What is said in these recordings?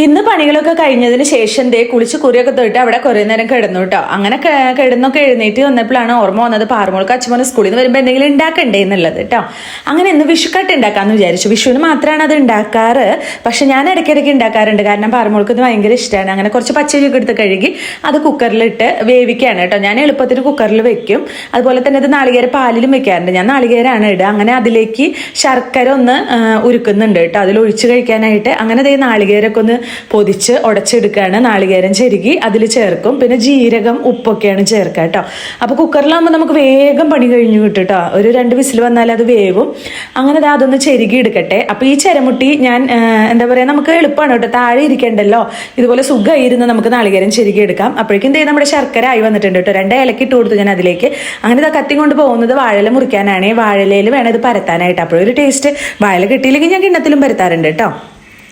ഇന്ന് പണികളൊക്കെ കഴിഞ്ഞതിന് ശേഷം ദേ കുളിച്ച് കുറിയൊക്കെ തൊട്ട് അവിടെ കുറേ നേരം കിടന്നു കേട്ടോ അങ്ങനെ കിടന്നൊക്കെ എഴുന്നേറ്റ് വന്നപ്പോഴാണ് ഓർമ്മ വന്നത് പാറുമോൾക്ക് അച്ഛമോനെ സ്കൂളിൽ നിന്ന് വരുമ്പോൾ എന്തെങ്കിലും ഉണ്ടാക്കണ്ടേ എന്നുള്ളത് കേട്ടോ അങ്ങനെ ഇന്ന് വിഷുക്കട്ട് ഉണ്ടാക്കാമെന്ന് വിചാരിച്ചു. വിഷുവിന് മാത്രമാണ് അത് ഉണ്ടാക്കാറ്. പക്ഷെ ഞാൻ ഇടയ്ക്കിടയ്ക്ക് ഉണ്ടാക്കാറുണ്ട്. കാരണം പാറുമോൾക്ക് ഇത് ഭയങ്കര ഇഷ്ടമാണ് അങ്ങനെ കുറച്ച് പച്ചരിയൊക്കെ എടുത്ത് കഴുകി അത് കുക്കറിലിട്ട് വേവിക്കുകയാണ് കേട്ടോ ഞാൻ എളുപ്പത്തിന് കുക്കറിൽ വെക്കും. അതുപോലെ തന്നെ ഇത് നാളികേര പാലിലും വെക്കാറുണ്ട്. ഞാൻ നാളികേരാണ് ഇടുക. അങ്ങനെ അതിലേക്ക് ശർക്കര ഒന്ന് ഉരുക്കുന്നുണ്ട് കേട്ടോ അതിൽ ഒഴിച്ച് കഴിക്കാനായിട്ട്. അങ്ങനെ ദേ നാളികേരൊക്കെ ഒന്ന് പൊതിച്ച് ഉടച്ചെടുക്കുകയാണ് നാളികേരം ചെരുകി. അതിൽ ചേർക്കും. പിന്നെ ജീരകം ഉപ്പൊക്കെയാണ് ചേർക്കുക കേട്ടോ. അപ്പോൾ കുക്കറിലാകുമ്പോൾ നമുക്ക് വേഗം പണി കഴിഞ്ഞു കിട്ടും കേട്ടോ. ഒരു രണ്ട് വിസിൽ വന്നാൽ അത് വേവും. അങ്ങനെ അതൊന്ന് ചെരുകി എടുക്കട്ടെ. അപ്പോൾ ഈ ചെരമുട്ടി ഞാൻ എന്താ പറയുക നമുക്ക് എളുപ്പമാണ് കേട്ടോ. താഴെ ഇരിക്കണ്ടല്ലോ. ഇതുപോലെ സുഖമായിരുന്നു നമുക്ക് നാളികേരം ചെരുകി എടുക്കാം. അപ്പോഴേക്കും ദേ നമ്മുടെ ശർക്കര ആയി വന്നിട്ടുണ്ട് കേട്ടോ. രണ്ട് ഇലക്ക് ഇട്ട് കൊടുത്തു ഞാൻ അതിലേക്ക്. അങ്ങനെ ഇതാ കത്തി കൊണ്ട് പോകുന്നത് വാഴല മുറിക്കാനാണ്. വാഴലയിൽ വേണം ഇത് പരത്താനായിട്ട്. അപ്പോഴൊരു ടേസ്റ്റ് വാഴല കിട്ടിയില്ലെങ്കിൽ ഞാൻ കിണ്ണത്തിലും പരത്താറുണ്ട് കേട്ടോ.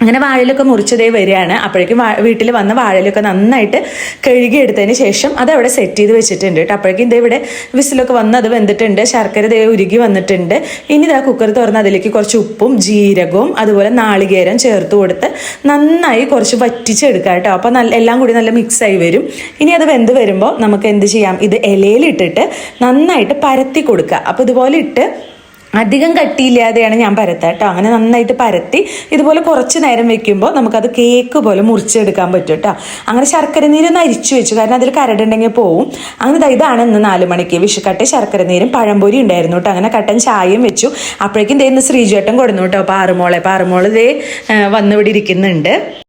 അങ്ങനെ വാഴലൊക്കെ മുറിച്ചതേ വരികയാണ്. അപ്പോഴേക്കും വീട്ടിൽ വന്ന വാഴയിലൊക്കെ നന്നായിട്ട് കഴുകിയെടുത്തതിന് ശേഷം അത് അവിടെ സെറ്റ് ചെയ്ത് വെച്ചിട്ടുണ്ട് കേട്ടോ. അപ്പോഴേക്കും ഇതേ ഇവിടെ വിസിലൊക്കെ വന്ന് അത് വെന്തിട്ടുണ്ട്. ശർക്കര ദേ ഉരുകി വന്നിട്ടുണ്ട്. ഇനി ഇതാ കുക്കർ തുറന്ന് അതിലേക്ക് കുറച്ച് ഉപ്പും ജീരകവും അതുപോലെ നാളികേരം ചേർത്ത് കൊടുത്ത് നന്നായി കുറച്ച് വറ്റിച്ചെടുക്കാം കേട്ടോ. അപ്പോൾ നല്ല എല്ലാം കൂടി നല്ല മിക്സ് ആയി വരും. ഇനി അത് വെന്ത് വരുമ്പോൾ നമുക്ക് എന്ത് ചെയ്യാം? ഇത് ഇലയിലിട്ടിട്ട് നന്നായിട്ട് പരത്തി കൊടുക്കുക. അപ്പോൾ ഇതുപോലെ ഇട്ട് അധികം കട്ടിയില്ലാതെയാണ് ഞാൻ പരത്തുക കേട്ടോ. അങ്ങനെ നന്നായിട്ട് പരത്തി ഇതുപോലെ കുറച്ച് നേരം വെക്കുമ്പോൾ നമുക്കത് കേക്ക് പോലെ മുറിച്ചെടുക്കാൻ പറ്റും കേട്ടോ. അങ്ങനെ ശർക്കര നീരൊന്ന് അരിച്ചു വെച്ചു. കാരണം അതിൽ കരടുണ്ടെങ്കിൽ പോവും. അങ്ങനെ ഇതാണ് ഇന്ന് നാല് മണിക്ക് വിഷുക്കട്ട ശർക്കര നീരും പഴംപൊരി ഉണ്ടായിരുന്നു കേട്ടോ. അങ്ങനെ കട്ടൻ ചായയും വെച്ചു. അപ്പോഴേക്കും ദേ ഇന്ന് ശ്രീജേട്ടൻ കൊടുന്നു കേട്ടോ. പാറുമോളെ പാറുമോൾ ദേ വന്നിവിടെ ഇരിക്കുന്നുണ്ട്.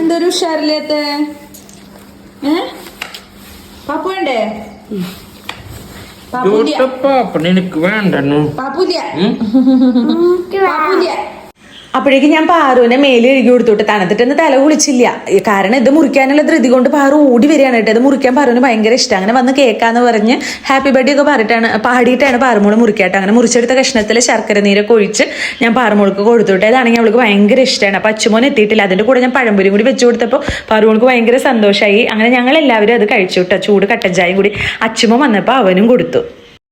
എന്തൊരു ഉഷാറില്ലാത്ത? ഏ? വേണ്ടേ പാപ്പുല്യ പാപ്പുല്യ പാപ്പുല്യ അപ്പോഴേക്കും ഞാൻ പാറുവിനെ മേലെ എഴുതി കൊടുത്തോട്ട് തണുത്തിട്ടൊന്ന് തല കുളിച്ചില്ല. കാരണം ഇത് മുറിക്കാനുള്ള ധൃതി കൊണ്ട് പാറു ഓടി വരികയാണ് കേട്ടോ. ഇത് മുറിക്കാൻ പാറുവിന് ഭയങ്കര ഇഷ്ടം. അങ്ങനെ വന്ന് കേൾക്കാന്ന് പറഞ്ഞ് ഹാപ്പി ബർത്ത്ഡേ ഒക്കെ പറഞ്ഞിട്ടാണ് പാടിയിട്ടാണ് പാറുമോൾ മുറിക്കാട്ടോ അങ്ങനെ മുറിച്ചെടുത്ത കഷ്ണത്തിൽ ശർക്കര നീരൊക്കെ ഒഴിച്ച് ഞാൻ പാറുമോൾക്ക് കൊടുത്തോട്ടെ അതാണെങ്കിൽ അവൾക്ക് ഭയങ്കര ഇഷ്ടമാണ് അപ്പം അച്ഛമോൻ എത്തിയിട്ടില്ല. അതിന്റെ കൂടെ ഞാൻ പഴംപൊരി കൂടി വെച്ച് കൊടുത്തപ്പോൾ പാറുമോൾക്ക് ഭയങ്കര സന്തോഷമായി അങ്ങനെ ഞങ്ങൾ എല്ലാവരും അത് കഴിച്ചു കേട്ടോ ചൂട് കട്ടൻ ചായയും കൂടി അച്ചുമോൻ വന്നപ്പോൾ അവനും കൊടുത്തു.